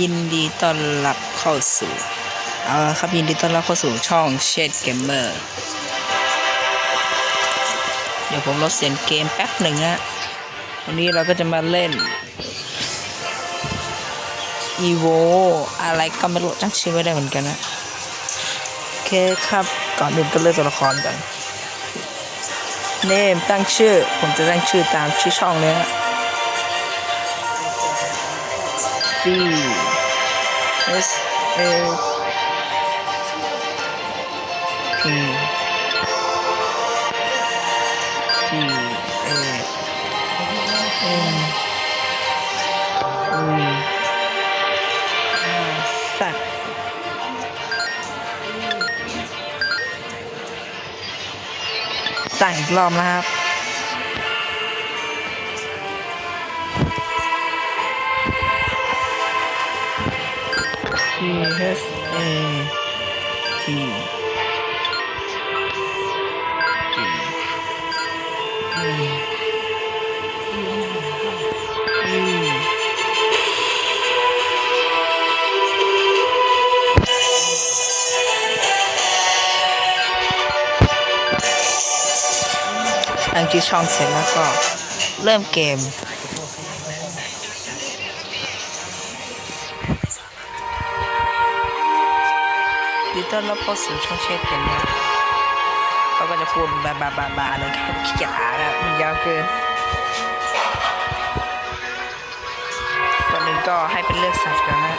ยินดีต้อนรับเข้าสู่เอาละครับยินดีต้อนรับเข้าสู่ช่องเชดเกมเมอร์เดี๋ยวผมลดเสียงเกมแป๊บหนึ่งนะวันนี้เราก็จะมาเล่น EVO อะไรก็ไม่รู้ตั้งชื่อไม่ได้เหมือนกันนะโอเคครับก่อนอื่นก็เลือกตัวละครก่อนเนมตั้งชื่อ ผมจะตั้งชื่อตามชื่อช่องเลยนะ C S A P P A N U สัตว์ตั้งอีกรอบนะครับ P S A T G E E ตั้งชื่อช่องเสร็จแล้วก็เริ่มเกม ดิจิตอลแล้วพอสู่ช่องเชดกันเนี่ยเขาก็จะพูดบาบาบาบาเลยแค่ขี้เกียจอ่านอะมันยาวเกินก่อนหนึ่งก็ให้เป็นเลือกสัตว์กันนะ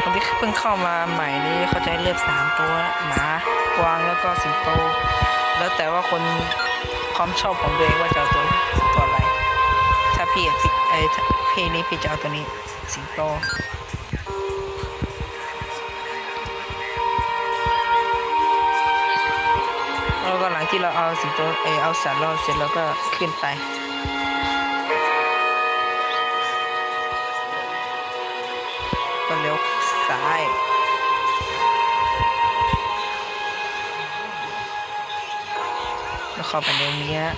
คนที่เพิ่งเข้ามาใหม่นี่เขาจะให้เลือกสามตัวหมากวางแล้วก็สิงโตแล้วแต่ว่าคน ความชอบของตัวเองว่าจะเอาตัวตัวอะไร ถ้าพี่อะพี่ไอ้ยถ้าพี่นี้พี่จะเอาตัวนี้สิงโตแล้วก็หลังที่เราเอาสิงโตเออเอาสัตว์เราเสร็จแล้วก็ขึ้นไปก็เลี้ยวซ้าย เข้าไปในนี้ฮะ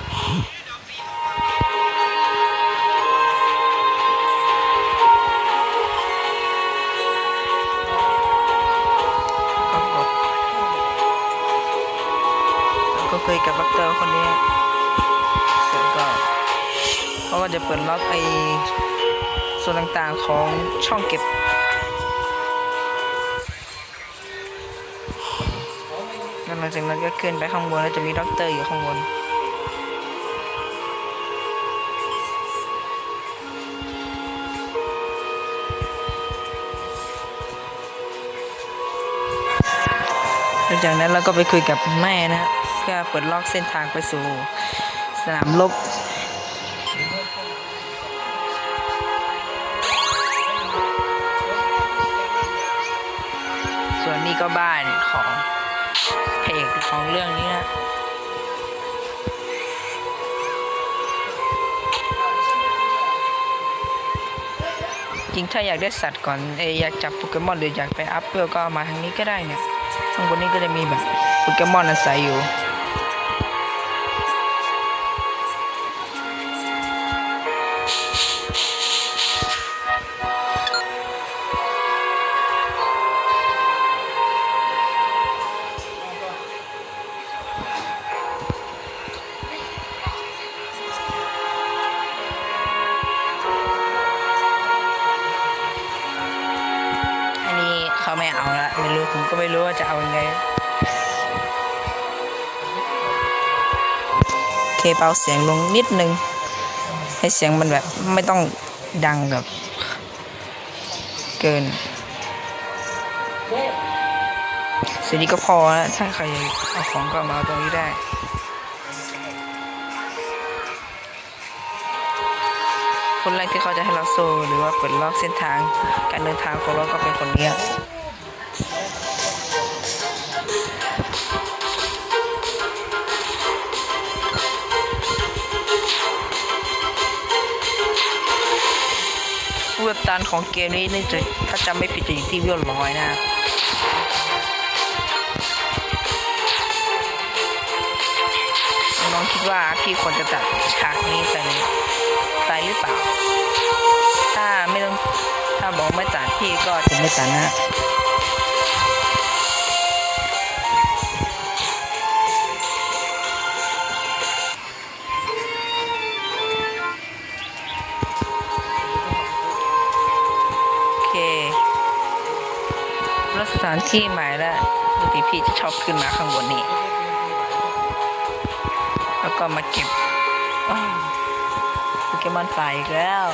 ก็กดแล้วก็คุยกับบักเตอร์คนนี้เสร็จก็เขาก็จะเปิดล็อกไอส่วนต่างๆของช่องเก็บ หลังจากนั้นก็ขึ้นไปข้างบนแล้วจะมีด็อกเตอร์อยู่ข้างบนหลังจากนั้นเราก็ไปคุยกับแม่นะเพื่อเปิดล็อกเส้นทางไปสู่สนามรบส่วนนี้ก็บ้านของ พระเอกของเรื่องนี้นะจริงถ้าอยากได้สัตว์ก่อนเออยากจับโปเกมอนหรืออยากไปอัพเวลก็มาทางนี้ก็ได้เนี่ยข้างบนนี้ก็จะมีแบบโปเกมอนอาศัยอยู่ ผมก็ไม่รู้ว่าจะเอายังไงโอเคเบาเสียงลงนิดนึง ให้เสียงมันแบบไม่ต้องดังแบบเกินสีนี้ก็พอแล้วถ้าใครเอาของก็มาเอาตรงนี้ได้คนแรกที่เขาจะให้เราโซ่หรือว่าเปิดล็อกเส้นทาง การเดินทางของเราก็เป็นคนเนี้ย การของเกมนี้นี่จะถ้าจำไม่ผิดจะอยู่ที่เวลร้อยนะน้องคิดว่าพี่ควรจะตัดฉากนี้ไปายหรือเปล่า ถ้าไม่ต้องถ้าบอกไม่ตัดพี่ก็จะไม่ตัดนะ สถานที่ใหม่แล้วปกติพี่จะชอบขึ้นมาข้างบนนี้ แล้วก็มาเก็บอ้าวโปเกมอนไฟอีกแล้ว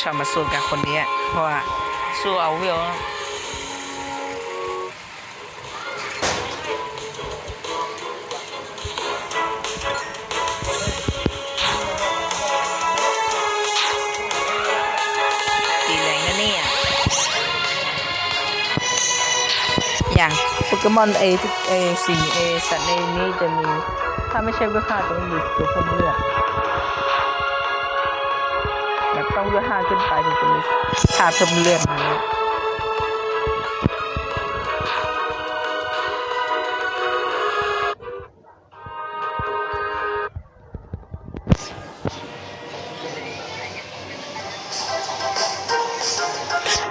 ชอบมาสู้กับคนนี้เพราะว่าสู้เอาเวลตีแรงนะเนี่ยอย่างโปเกมอนเอทเอสิ่งเอสัตว์ในนี้จะมี ถ้าไม่ใช่เวลห้าจะไม่มีตัวเพิ่มเลือด ต้องเลือดห้าขึ้นไปถึงจะมีค่าเพิ่มเลือดนี้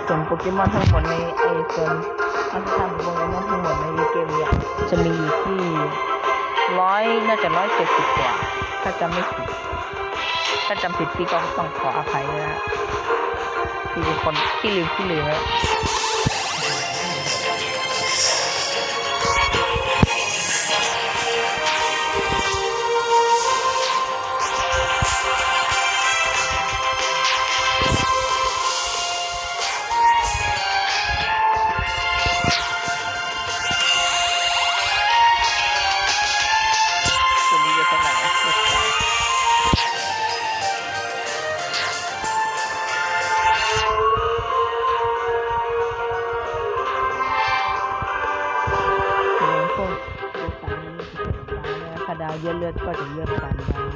ส่วนโปเกมอนทั้งหมดในไอโซนอันทันโปเกมอนทั้งหมดในเกมเนี่ยจะมีอยู่ที่ร้อยน่าจะร้อยเจ็ดสิบกว่าถ้าจำไม่ผิดาจำผิดพี่ก็ต้องขออภัยนะฮะพี่เป็นคนที่ลืมที่ลืมนะ เยอะเลือดก็จะเยอะตามดาว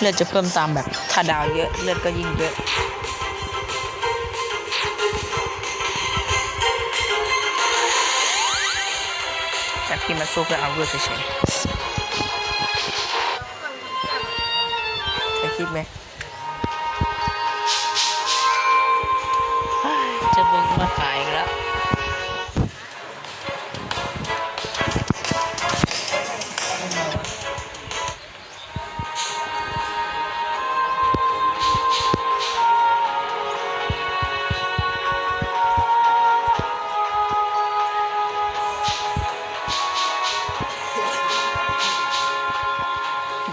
เลือดจะเพิ่มตามแบบถ้าดาวเยอะเลือดก็ยิ่งเยอะแต่พี่มาสู้เพื่อเอาเลือดเฉยๆจะคิดไหมจะบุกมาขายแล้ว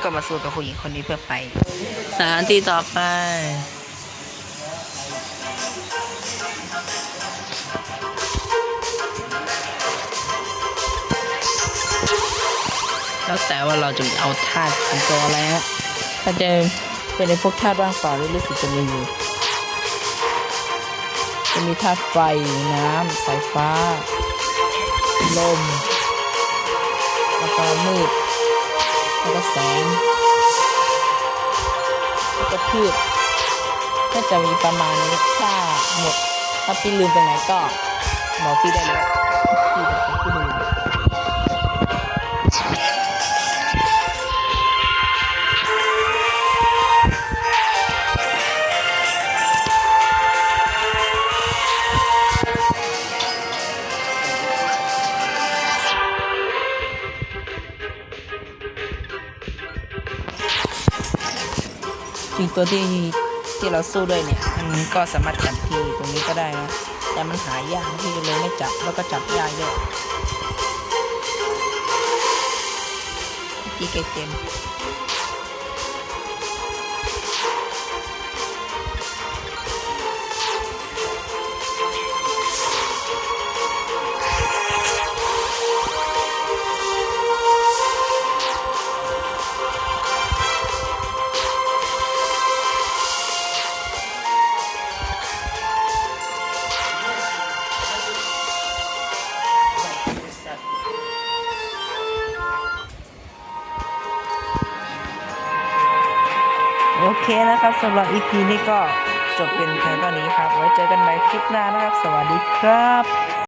ก็มาสู้กับผู้หญิงคนนี้เพื่อไป สถานที่ต่อไป แล้วแต่ว่าเราจะเอาธาตุของตัวอะไรฮะถ้าจะเป็นในพวกธาตุว่างเปล่าหรือรู้สึกจะมีอยู่จะมีธาตุไฟ น้ำ สายฟ้า ลมแล้วก็มืด แล้วก็แสงแล้วก็พืชน่าจะมีประมาณนี้ถ้าหมดถ้าพี่ลืมไปไหนก็บอกพี่ได้เลยพี่จะเป็นพี่ลืม ริงตัวที่ที่เราสู้ด้วยเนี่ยมันก็สามารถจับพี่ตรงนี้ก็ได้นะแต่มันหายากพี่เลยไม่จับแล้วก็จับยากด้วยพี่เกเต็ม เคนะครับสำหรับ EP นี้ก็จบเป็นเพียงเท่านี้ครับ ไว้เจอกันใหม่คลิปหน้านะครับ สวัสดีครับ